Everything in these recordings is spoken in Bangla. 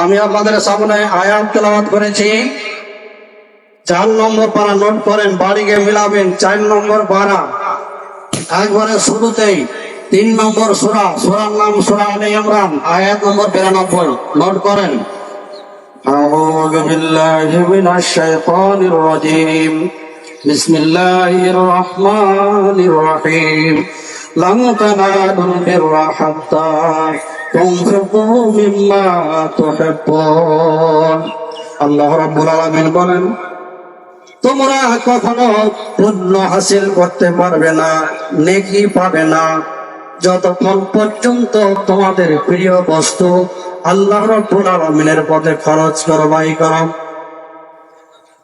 আমি আপনাদের সামনে আয়াত তেলাওয়াত করেছি চার নম্বর পারা নোট করেন বাড়ি গিয়ে মিলাবেন চার নম্বর পারা একবারে শুরুতেই তিন নম্বর সুরা সুরার নাম সুরা আলী ইমরান আয়াত নম্বর বিরানব্বই নোট করেন أعوذ بالله من الشيطان الرجيم بسم الله الرحمن الرحيم لن تنالوا البر حتى تنفقوا مما تحبون আল্লাহ রাব্বুল আলামিন বলেন তোমরা কখনো পুণ্য হাসিল করতে পারবে না নেকি পাবে না যতক্ষণ পর্যন্ত তোমাদের প্রিয় বস্তু আল্লাহ রব্বুল আলামিনের পথে খরচ করো বাই করো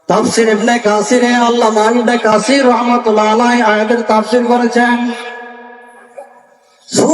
তাফসির ইবনে কাসিরে আল্লামা ইবনে কাসির রহমাতুল্লাহ আলাইহি আয়াতের তাফসির করেছেন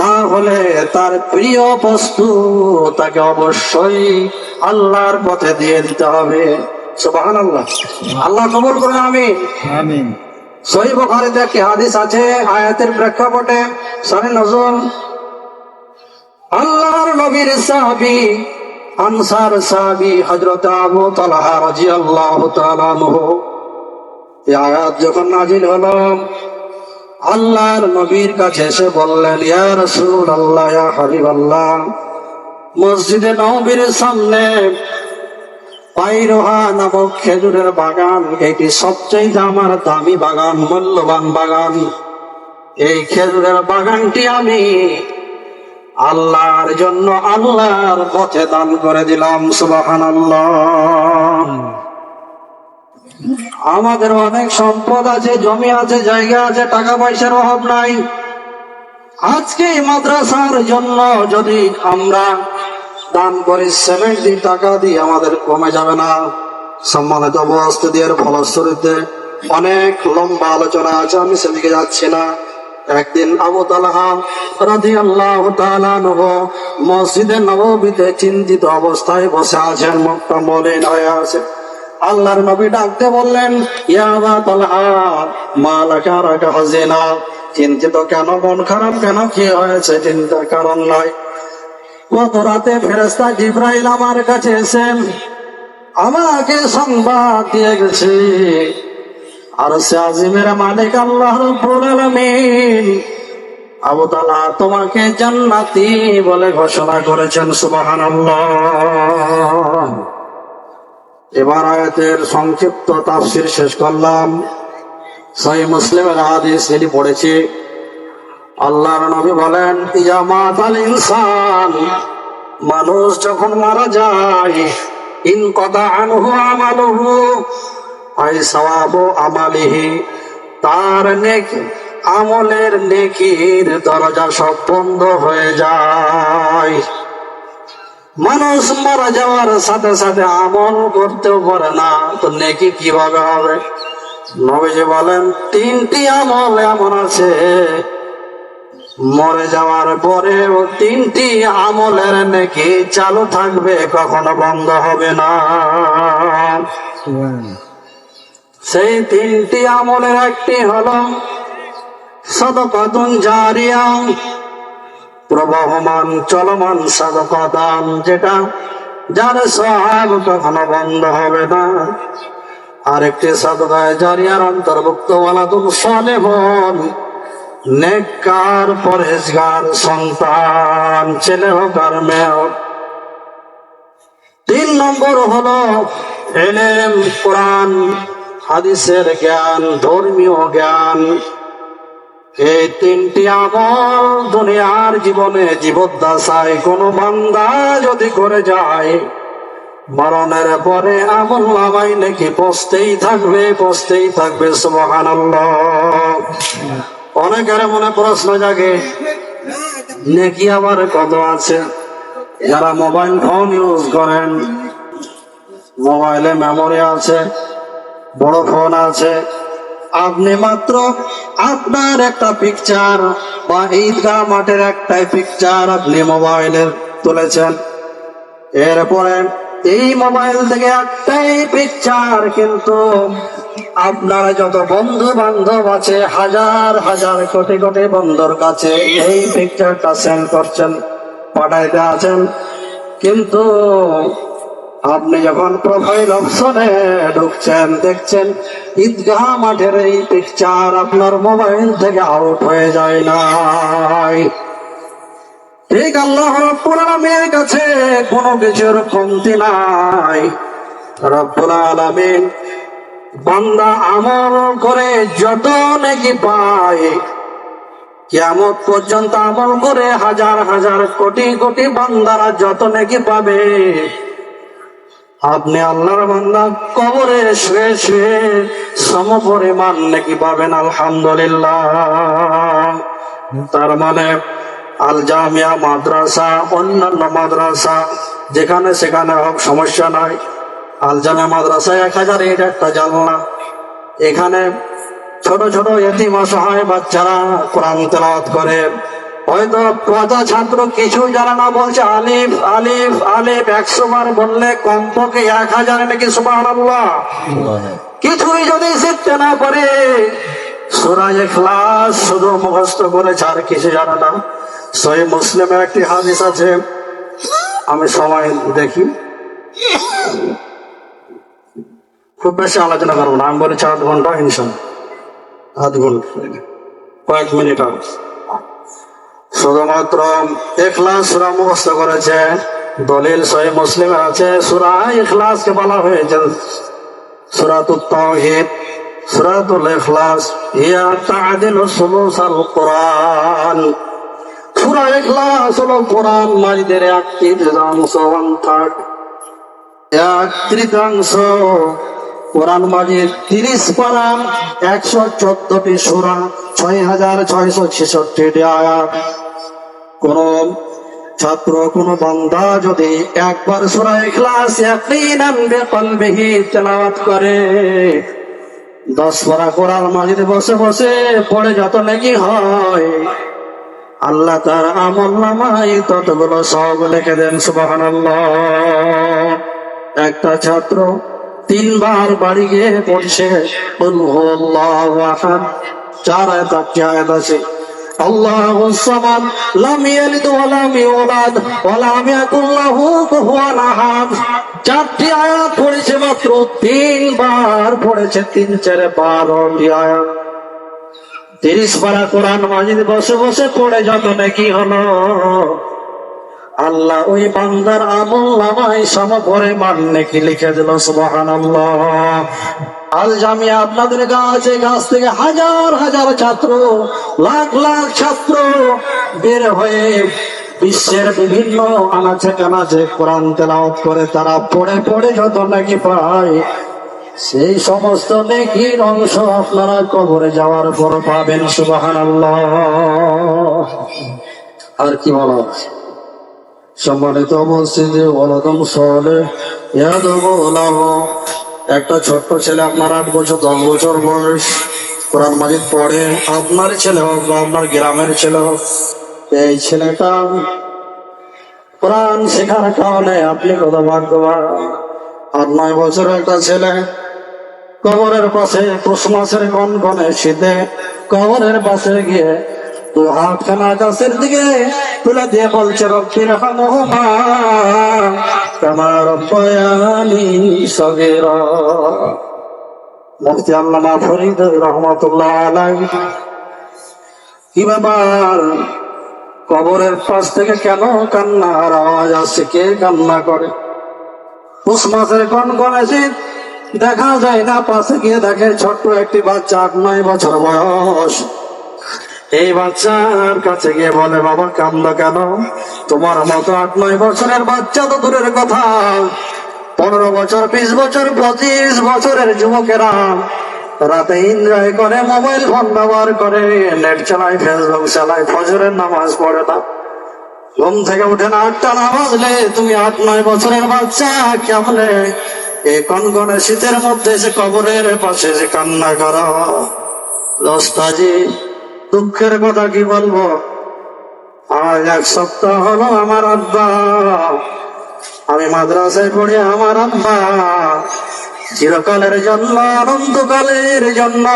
তাহলে তার প্রিয় বস্তু তাকে অবশ্যই আল্লাহর পথে দিয়ে দিতে হবে। সুবাহান আল্লাহ আল্লাহ কবুল করুন আমি আমিন। সহি বখারিতে একটি হাদিস আছে আয়াতের প্রেক্ষাপটে। সারে নজর আল্লাহর নবীর সাহাবি আনসার সাহাবি হজরত আবু তালহা রাদিয়াল্লাহু তাআলা আনহু। এই আয়াত যখন নাজিল হলো আল্লাহর নবীর কাছে এসে বললেন, ইয়া রাসূলুল্লাহ, ইয়া হাবিবাল্লাহ, মসজিদে নবীর সামনে পাইরোহা নামক খেজুরের বাগান, এটি সবচেয়ে আমার দামি বাগান, মূল্যবান বাগান। এই খেজুরের বাগানটি আমি আল্লাহর জন্য আল্লাহর পথে দান করে দিলাম সুবাহান আমাদের অনেক সম্পদ আছে, জমি আছে, জায়গা আছে টাকা পয়সার অভাব নাই। আজকে মাদ্রাসার জন্য যদি আমরা দান করি সেভেন্টি টাকা দিয়ে আমাদের কমে যাবে না। সম্মানিত এর ফলশ্রুতিতে অনেক লম্বা আলোচনা আছে, আমি সেদিকে যাচ্ছি না। একদিন আবু তালাহা রাধি আল্লাহ মসজিদে নবীতে চিন্তিত অবস্থায় বসে আছেন, মুখটা মলিন হয়ে আছে। আল্লাহর নবী ডাকতে বললেন ইয়াবা তালহা মা লাকা রাকা হাজিনা, চিন্তিত কেন, মন খারাপ কেন, কি হয়েছে চিন্তার কারণ নয়। গত রাতে ফেরেস্তা জিব্রাইল আমার কাছে এসেন, আমাকে সংবাদ দিয়ে গেছে আর সে আজিমের মালিক আল্লাহ রব্বুল আবু তালা তোমাকে জান্নাতি বলে ঘোষণা করেছেন, সুবহানাল্লাহ। এবার আয়াতের সংক্ষিপ্ত তাফসির শেষ করলাম। সহি মুসলিমের হাদিস এটি পড়েছি, আল্লাহর নবী বলেন ইয়ামাত আল ইনসান, মানুষ যখন মারা যায়, ইন কথা আনহু আমালুহু আই সওয়াবু আমালিহি, তার নেক আমলের নেকির দরজা সব বন্ধ হয়ে যায়। মানুষ মারা যাওয়ার সাথে সাথে আমল করতেও পারে না। তো নেকি কীভাবে হবে? নবীজি বলেন তিনটি আমল এমন আছে। মরে যাওয়ার পরে ও তিনটি আমলের নাকি চালু থাকবে কখনো বন্ধ হবে না। সেই তিনটি আমলের একটি হলো সদকতুন জারিয়া। প্রবাহমান চলমান সদকদান যেটা, যার সব কখনো বন্ধ হবে না। আরেকটি সদকায় জারিয়ার অন্তর্ভুক্ত ওয়ালাদুল সালেহন, নেককার পরেশগার সন্তান, ছেলে হোক আর মেয়ে হোক। তিন নম্বর হলো এলেম, কোরআন, হাদিসের জ্ঞান, ধর্মীয় জ্ঞান। এই তিনটি আমল দুনিয়ার জীবনে জীবদ্দশায় কোনো বান্দা যদি করে যায়, মরণের পরে আমল নামাই নাকি পচতেই থাকবে পচতেই থাকবে সুবহান অনেকের মনে প্রশ্ন জাগে, নেকি আবার কত আছে? যারা মোবাইল ফোন ইউজ করেন, মোবাইলে মেমোরি আছে, বড় ফোন আছে আপনি মাত্র আপনার একটা পিকচার বা ঈদগাহ মাঠের একটাই পিকচার আপনি মোবাইলের তুলেছেন। এরপরে এই মোবাইল থেকে একটাই পিকচার কিন্তু আপনার যত বন্ধু বান্ধব আছে, হাজার হাজার কোটি কোটি বন্ধুর কাছে এই পিকচারটা সেন্ড করছেন, পাঠাইতে আছেন। কিন্তু আপনি যখন প্রোফাইল অপশনে ঢুকছেন, দেখছেন, ঈদগাহ মাঠের এই পিকচার আপনার মোবাইল থেকে আউট হয়ে যায় নাই। ঠিক আল্লাহ রব্বুল আলামিনের কাছে কোনো কিছুর কমতি নাই। রব্বুল আলামিন বান্দা আমল করে যত নাকি পায়, কিয়ামত পর্যন্ত আমল করে হাজার হাজার কোটি কোটি বান্দারা যত নাকি পাবে। আপনি আল্লাহর বান্দা, কবরে শুয়ে সম পরিমাণ নাকি পাবেন, আলহামদুলিল্লাহ। তার মানে আল জামিয়া মাদ্রাসা, অন্যান্য মাদ্রাসা, যেখানে সেখানে হোক সমস্যা নাই। আল জামিয়া মাদ্রাসায় এক হাজার এটা একটা জানলা এখানে ছোট ছোট এতিম অসহায় বাচ্চারা কোরআন তেলাওয়াত করে। হয়তো কথা ছাত্র কিছু জানে না বলছে আলিফ আলিফ আলিফ একশো বার বললে কমপক্ষে এক হাজার নাকি সুবাহ কিছুই যদি শিখতে না পারে সুরাজ ক্লাস শুধু মুখস্থ করেছে আর কিছু জানে না। সহি মুসলিমের একটি হাদিস আছে আমি সময় দেখি। খুব বেশি আলোচনা করব না আমি বলেছি আধ ঘণ্টা ইনশাল আধ ঘণ্টা। কয়েক মিনিট আর শুধুমাত্র এখলাস সুরা মুখস্থ করেছে। দলিল সহি মুসলিমের আছে। সুরা ইখলাসকে বলা হয়েছে। সুরাতুত তাওহীদ, সুরাতুল ইখলাস ইয়া তাআদিলু সুলুসাল কোরআন। সূরা ইখলাস হলো কোরআন মাজিদের এক তৃতীয়াংশ ওয়ান থার্ড এক তৃতীয়াংশ কোরআন মাজিদ তিরিশ পারা একশো চোদ্দটি সুরা, ছয় হাজার ছয়শো ছেষট্টি আয়াত। কোন ছাত্র, কোন বান্দা যদি একবার সুরা ইখলাস ইয়াকিনান বিকলবিহি তেলাওয়াত করে, দশ পারা কোরআন মাজিদে বসে বসে পড়ে যত নাকি হয়, আল্লাহ তার আমল নামাই ততগুলো সব লিখে দেন সুবাহান একটা ছাত্র তিনবার বাড়ি গিয়ে পড়ছে চার আয়াত আছে। আল্লাহু সামাদ, লাম ইয়ালিদ ওয়া লাম ইউলাদ, ওয়া লাম ইয়াকুল লাহু কুফুয়ান আহাদ। চারটি আয়াত পড়েছে মাত্র, তিনবার পড়েছে, তিন, চারে বারোটি আয়াত। তিরিশ পারা কোরআন মাজিদ বসে বসে পড়ে, যত নাকি হলো। আল্লাহ ওই বান্দার আমল নামাই সম করে মান নাকি লিখে দিল সুবহান আল জামিয়া আপনাদের কাছে গাছ থেকে হাজার হাজার ছাত্র, লাখ লাখ ছাত্র বের হয়ে বিশ্বের বিভিন্ন আনাচে কানাচে কোরআন তেলাওয়াত করে, তারা পড়ে পড়ে যত নাকি পায়, সেই সমস্ত নেকির অংশ আপনারা কবরে যাওয়ার পর পাবেন সুবাহান আর কি বলা সম্মানিত মসজিদে ওলাদম সহলে একটা ছোট্ট ছেলে আপনার আট বছর, দশ বছর বয়স। কোরআন মাজিদ পড়ে, আপনার ছেলে হোক বা আপনার গ্রামের ছেলে হোক, এই ছেলেটা কোরআন শেখার কারণে আপনি কত ভাগ্যবান। আট, নয় বছর একটা ছেলে, কবরের পাশে পুষ মাসের কন কনে শীতে কবরের পাশে গিয়ে তো কি কবরের পাশ থেকে কেন কান্নার আওয়াজ আসছে? কে কান্না করে? পুষ মাসের কন কনেছে দেখা যায় না, পাশে গিয়ে দেখে ছোট্ট একটি বাচ্চা আট, নয় বছর বয়স। এই বাচ্চার কাছে গিয়ে বলে, বাবা, কান্দা কেন? তোমার মতো আট, নয় বছরের বাচ্চা তো দূরের কথা। পনেরো বছর, বিশ বছর, পঁচিশ বছরের যুবকেরা রাতে এনজয় করে মোবাইল ফোন ব্যবহার করে, নেট চালায়, ফেসবুক চালায়, ফজরের নামাজ পড়ে না। ঘুম থেকে উঠে না, আটটা না বাজলে তুমি আট, নয় বছরের বাচ্চা, কেমনে? এই কনকনে শীতের মধ্যে সে কবরের পাশে যে কান্না করা। দোস্তাজি দুঃখের কথা কি বলব? আজ এক সপ্তাহ হলো আমার আব্বা। আমি মাদ্রাসায় পড়ে আমার আব্বা চিরকালের জন্য অনন্তকালের জন্য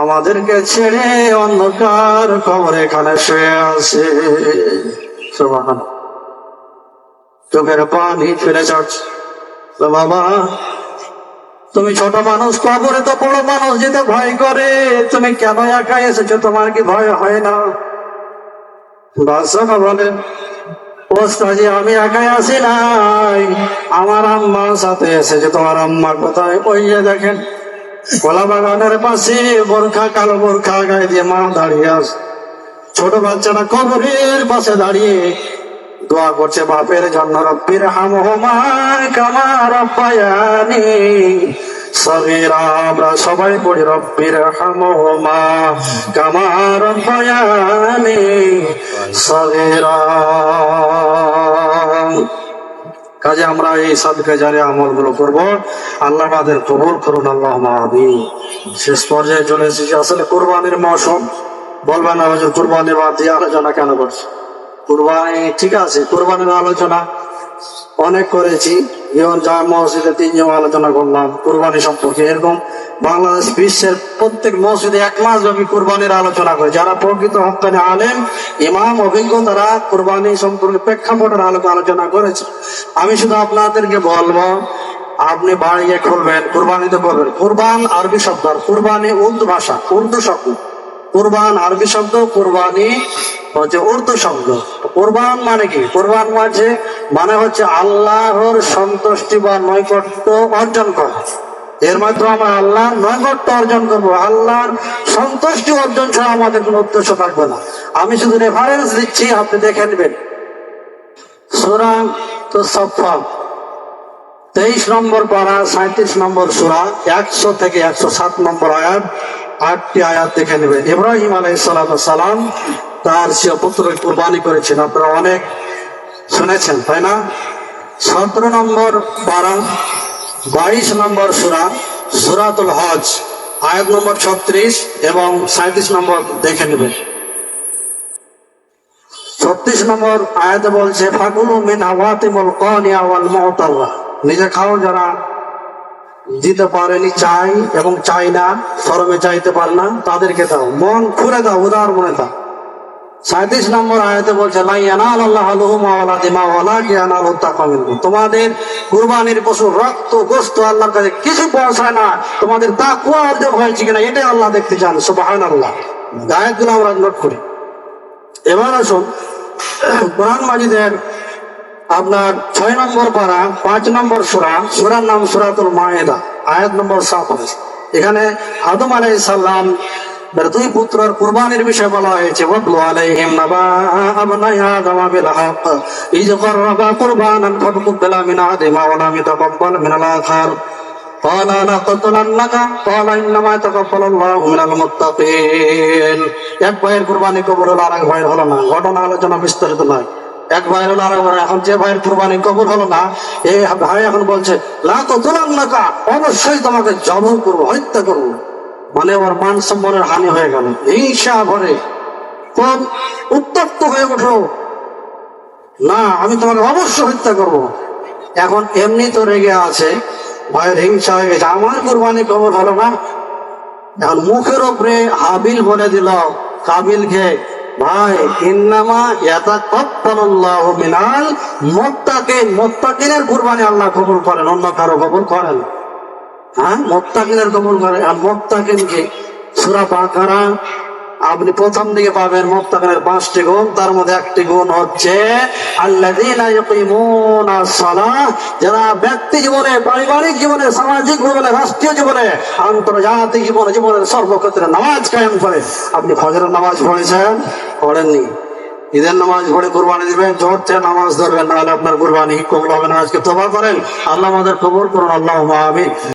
আমাদেরকে ছেড়ে অন্ধকার খবর এখানে শুয়ে আছে। চোখের পানি ফিরে যাচ্ছে। বাবা তুমি ছোট মানুষ, কবরে তো বড় মানুষ যেতে ভয় করে। তুমি কেন একা এসেছ? তোমার কি ভয় হয় না? বাদশাহ বলেন ওস্তাজি আমি একাই আসি নাই। আমার আম্মার সাথে এসেছে। তোমার আম্মা কোথায়? ওই যে দেখেন, কলা বাগানের পাশে বোরখা, কালো বোরখা গায়ে দিয়ে মা দাঁড়িয়ে আছে। ছোট বাচ্চাটা কবরের পাশে দাঁড়িয়ে দোয়া করছে বাপের জন্য রব্বির হাম হোমার কামার পায়ানি সগীরা, আমরা সবাই পড়ি রব্বির হাম হোমা কামার পায়ানি সগীরা। কাজে আমরা এই সাদকে জারি আমলগুলো করব। আল্লাহ আমাদের কবুল করুন আল্লাহ মাহাবি শেষ পর্যায়ে চলে এসেছি আসলে কোরবানির মৌসুম। বলবেন না, হুজুর, কোরবানির বাদ দিয়ে আলোচনা কেন করছে কোরবানি, ঠিক আছে, কোরবানির আলোচনা অনেক করেছি। যেমন মসজিদে তিনজন আলোচনা করলাম কোরবানি সম্পর্কে। এরকম বাংলাদেশ বিশ্বের প্রত্যেক মসজিদে এক মাস ব্যাপী কোরবানির আলোচনা করে যারা প্রকৃত হকানি আলেন ইমাম, অভিজ্ঞ, তারা কোরবানি সম্পর্কে প্রেক্ষাপটের আলোকে আলোচনা করেছে। আমি শুধু আপনাদেরকে বলব, আপনি বাড়িয়ে খুলবেন, কোরবানিতে বলবেন। কোরবান আরবি শব্দ কোরবানি উর্দু ভাষা, উর্দু শব্দ। কোরবান আরবি শব্দ, কোরবানি হচ্ছে উর্দু শব্দ। কোরবান মানে কি? কোরবান মানে মানে হচ্ছে আল্লাহর সন্তুষ্টি বা নৈকট্য অর্জন করা। এর মাধ্যমে আমরা আল্লাহর নৈকট্য অর্জন করব। আল্লাহর সন্তুষ্টি অর্জন ছাড়া আমাদের কোনো উদ্দেশ্য থাকবে না। আমি শুধু রেফারেন্স দিচ্ছি, আপনি দেখে নেবেন। সুরাং তো সফা তেইশ নম্বর পাড়া সাঁত্রিশ নম্বর সুরা, একশো থেকে একশো সাত নম্বর আয়াত। আটটি আয়াত দেখে নেবেন। ইব্রাহিম আলাই সালাম তার সে পুত্র কোরবানি করেছেন। আপনারা অনেক শুনেছেন, তাই না? সতেরো নম্বর পারা, বাইশ নম্বর সুরা, সুরাতুল হজ, আয়াত নম্বর ছত্রিশ এবং সাঁত্রিশ নম্বর দেখে নেবেন। ছত্রিশ নম্বর আয়াতে বলছে ফাগুলু মিন আওয়াতিমুল কানিয়া ওয়াল মুতাওয়া নিজে খাও যারা দিতে পারেনি চাই এবং চাই না ফরমে চাইতে পারে না তাদেরকে দাও। মন খুলে দাও, উদার মনে দাও। সাঁত্রিশ নম্বর আয়াতে বলছে আল্লাহ তোমাদের কুরবানির পশু, রক্ত গোস্ত আল্লাহর কাছে কিছু পৌঁছায় না। তোমাদের তাকুয়া অর্জন হয়েছে কিনা, এটাই আল্লাহ দেখতে চান, সুবহানাল্লাহ। আয়াতগুলো আমরা নোট করি। এবার আসুন, কোরআন মাজিদের আপনার ছয় নম্বর পারা পাঁচ নম্বর সুরা সুরার নাম সুরাতুল মায়েদা আয়াত নম্বর সাত এখানে আদম আলাই সাল্লাম দুই পুত্রের কুরবানির বিষয়ে বলা হয়েছে ওয়াতলু আলাইহিম নাবা আবনাই আদম বিল হক ইজ করবা কুরবানান ফাতকুবিলা মিন আদিমা ওয়া লাম ইয়াতাকাব্বাল মিন আল আখার قال لا قتلنك قال انما يتقبل الله من المتقين এক ভাইয়ের কুরবানি কবুল হলো আর এক ভাইয়ের হলো না ঘটনা আলোচনা বিস্তারিত নয় এক ভাইয়ের হলো আর এখন যে ভাইয়ের কুরবানি কবুল হলো না, এই ভাই এখন বলছে, লা তো তুলান্নাকা অবশ্যই তোমাকে জব করব, হত্যা করব। মানে আমার মান সম্মানের হানি হয়ে গেল। হিংসা ভরে। খুব উত্তপ্ত হয়ে উঠল। না, আমি তোমাকে অবশ্যই হত্যা করব। এখন এমনি তো রেগে আছে। ভয়ের হিংসা হয়ে গেছে। আমার কুরবানি খবর হলো না। এখন মুখের ওপরে হাবিল বলে দিল কাবিলকে ভাই আল্লাহ কবুল করেন, অন্য কারও কবুল করেন হ্যাঁ? মোত্তাকিনের কবুল করেন। আর মোত্তাকিনকে সুরা বাকারা আপনি প্রথম দিকে পাবেন মোত্তাকিনের পাঁচটি গুণ, তার মধ্যে একটি গুণ হচ্ছে যারা ব্যক্তি জীবনে, পারিবারিক জীবনে, সামাজিক জীবনে, রাষ্ট্রীয় জীবনে, আন্তর্জাতিক জীবনে, জীবনের সর্বক্ষেত্রে নামাজ কায়েম করে। আপনি ফজরের নামাজ পড়েছেন? পড়েননি। ঈদের নামাজ পড়ে কোরবানি দিবেন জোর থেকে নামাজ ধরবেন, নাহলে আপনার কোরবানি কবুল হবে না। আজকে করেন। আল্লাহ আমাদের কবর করুন আল্লাহ আমিন।